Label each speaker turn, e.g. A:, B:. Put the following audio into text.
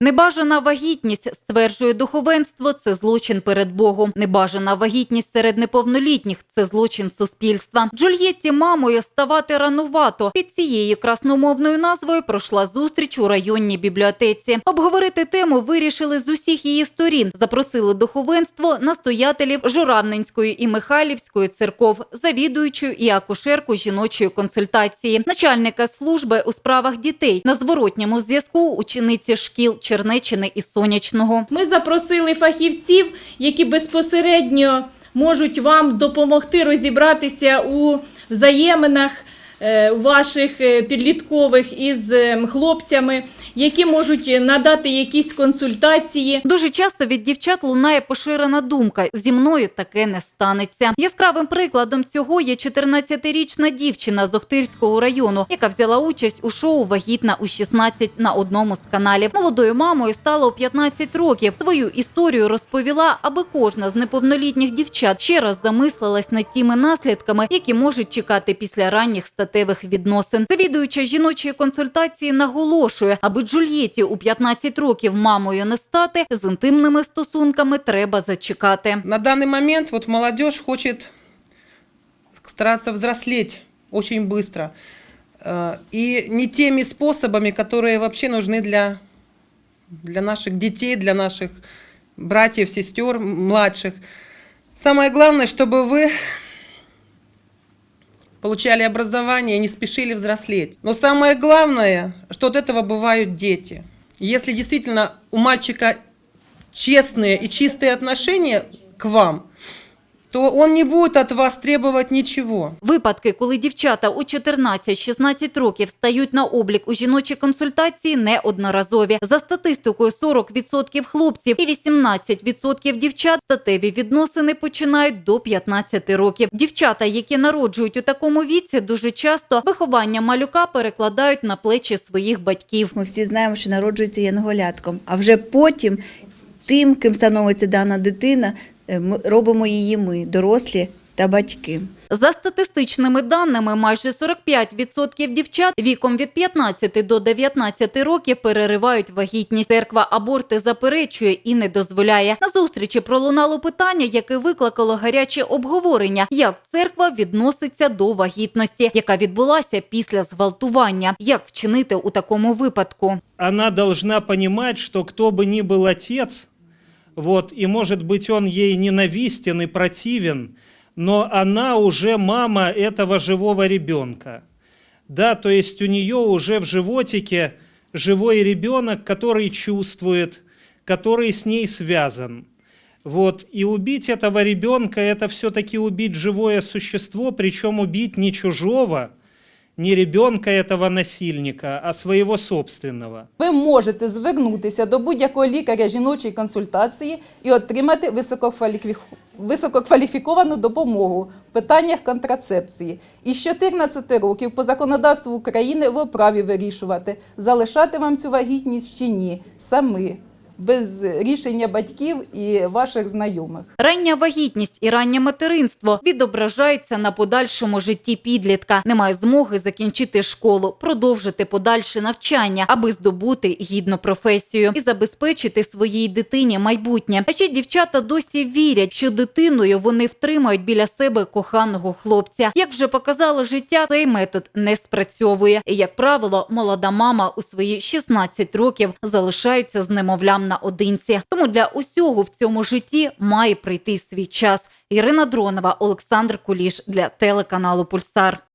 A: Небажана вагітність, стверджує духовенство, це злочин перед Богом. Небажана вагітність серед неповнолітніх це злочин суспільства. Джульєтті мамою ставати ранувато. Під цією красномовною назвою пройшла зустріч у районній бібліотеці. Обговорити тему вирішили з усіх її сторін. Запросили духовенство настоятелів Журавненської і Михайлівської церков, завідуючу і акушерку жіночої консультації, начальника служби у справах дітей на зворотньому зв'язку учениці шкіл Чернеччини і Сонячного.
B: Ми запросили фахівців, які безпосередньо можуть вам допомогти розібратися у взаєминах ваших е, підліткових із е, хлопцями, які можуть надати якісь консультації.
A: Дуже часто від дівчат лунає поширена думка: зі мною таке не станеться. Яскравим прикладом цього є 14-річна дівчина з Охтирського району, яка взяла участь у шоу Вагітна у 16 на одному з каналів. Молодою мамою стала у 15 років. Свою історію розповіла, аби кожна з неповнолітніх дівчат ще раз замислилась над тими наслідками, які можуть чекати після ранніх статевих відносин. Завідуюча жіночої консультації наголошує, аби Джульєті у 15 років мамою не стати, з інтимними стосунками треба зачекати.
C: На данный момент вот молодежь хочет стараться взрослеть очень быстро. Э, И не теми способами, которые вообще нужны для, для наших детей, для наших братьев, сестер, м- младших. Самое главное, чтобы вы получали образование и не спешили взрослеть. Но самое главное, что от этого бывают дети. Если действительно у мальчика честные и чистые отношения к вам, то он не будет от вас требовать ничего.
A: Випадки, коли дівчата у 14-16 років стають на облік у жіночій консультації, неодноразові. За статистикою, 40% хлопців і 18% дівчат статеві відносини починають до 15 років. Дівчата, які народжують у такому віці, дуже часто виховання малюка перекладають на плечі своїх батьків.
D: Ми всі знаємо, що народжується янголятком, а вже потім тим, ким становиться дана дитина, робимо її ми, дорослі та батьки.
A: За статистичними даними, майже 45% дівчат віком від 15 до 19 років переривають вагітність. Церква аборти заперечує і не дозволяє. На зустрічі пролунало питання, яке викликало гаряче обговорення, як церква відноситься до вагітності, яка відбулася після зґвалтування. Як вчинити у такому випадку?
E: она должна понимать, что кто бы ни был отец, вот, и может быть он ей ненавистен и противен, но она уже мама этого живого ребенка. Да, то есть у нее уже в животике живой ребенок, который чувствует, который с ней связан. Вот, и убить этого ребенка – это все-таки убить живое существо, причем убить не чужого, не ребенка этого насильника, а своего собственного.
F: Ви можете звернутися до будь-якого лікаря жіночої консультації і отримати висококваліфі- висококваліфіковану допомогу в питаннях контрацепції. І з 14 років по законодавству України ви вправі вирішувати, залишати вам цю вагітність чи ні, самі, без рішення батьків і ваших знайомих.
A: Рання вагітність і раннє материнство відображається на подальшому житті підлітка. Немає змоги закінчити школу, продовжити подальше навчання, аби здобути гідну професію і забезпечити своїй дитині майбутнє. А ще дівчата досі вірять, що дитиною вони втримають біля себе коханого хлопця. Як вже показало життя, цей метод не спрацьовує. І як правило, молода мама у свої 16 років залишається з немовлям наодинці. Тому для усього в цьому житті має прийти свій час. Ірина Дронова, Олександр Куліш для телеканалу Пульсар.